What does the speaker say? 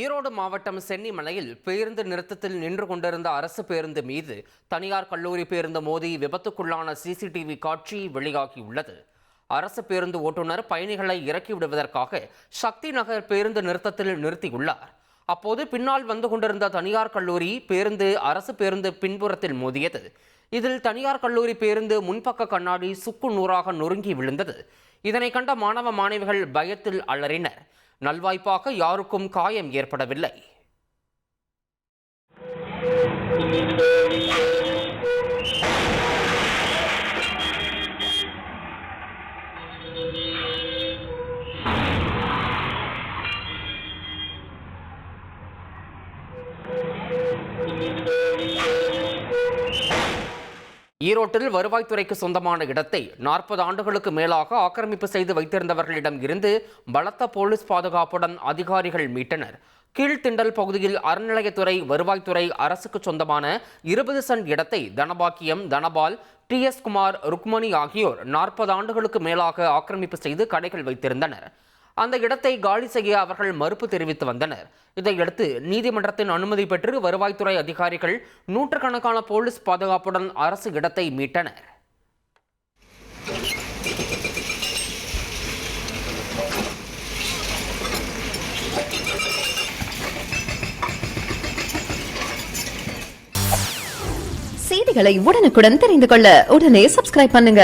ஈரோடு மாவட்டம் சென்னிமலையில் பேருந்து நிறுத்தத்தில் நின்று கொண்டிருந்த அரசு பேருந்து மீது தனியார் கல்லூரி பேருந்து மோதி விபத்துக்குள்ளான சிசிடிவி காட்சி வெளியாகியுள்ளது. அரசு பேருந்து ஓட்டுநர் பயணிகளை இறக்கி விடுவதற்காக சக்தி நகர் பேருந்து நிறுத்தத்தில் நிறுத்தியுள்ளார். அப்போது பின்னால் வந்து கொண்டிருந்த தனியார் கல்லூரி பேருந்து அரசு பேருந்து பின்புறத்தில் மோதியது. இதில் தனியார் கல்லூரி பேருந்து முன்பக்க கண்ணாடி சுக்கு நூறாக நொறுங்கி விழுந்தது. இதனை கண்ட மாணவ மாணவிகள் பயத்தில் அலறினர். நல்வாய்ப்பாக யாருக்கும் காயம் ஏற்படவில்லை. ஈரோட்டில் வருவாய்த்துறைக்கு சொந்தமான இடத்தை நாற்பது ஆண்டுகளுக்கு மேலாக ஆக்கிரமிப்பு செய்து வைத்திருந்தவர்களிடம் இருந்து பலத்த போலீஸ் பாதுகாப்புடன் அதிகாரிகள் மீட்டனர். கீழ்த்திண்டல் பகுதியில் அறநிலையத்துறை வருவாய்த்துறை அரசுக்கு சொந்தமான இருபது சென்ட் இடத்தை தனபாக்கியம் தனபால் டி எஸ் குமார் ருக்மணி ஆகியோர் நாற்பது ஆண்டுகளுக்கு மேலாக ஆக்கிரமிப்பு செய்து கடைகள் வைத்திருந்தனர். அந்த இடத்தை காலி செய்ய அவர்கள் மறுப்பு தெரிவித்து வந்தனர். இதையடுத்து நீதிமன்றத்தின் அனுமதி பெற்று வருவாய்த்துறை அதிகாரிகள் நூற்றுக்கணக்கான போலீஸ் பாதுகாப்புடன் அரசு இடத்தை மீட்டனர். செய்திகளை உடனுக்குடன் தெரிந்து கொள்ள உடனே சப்ஸ்கிரைப் பண்ணுங்க.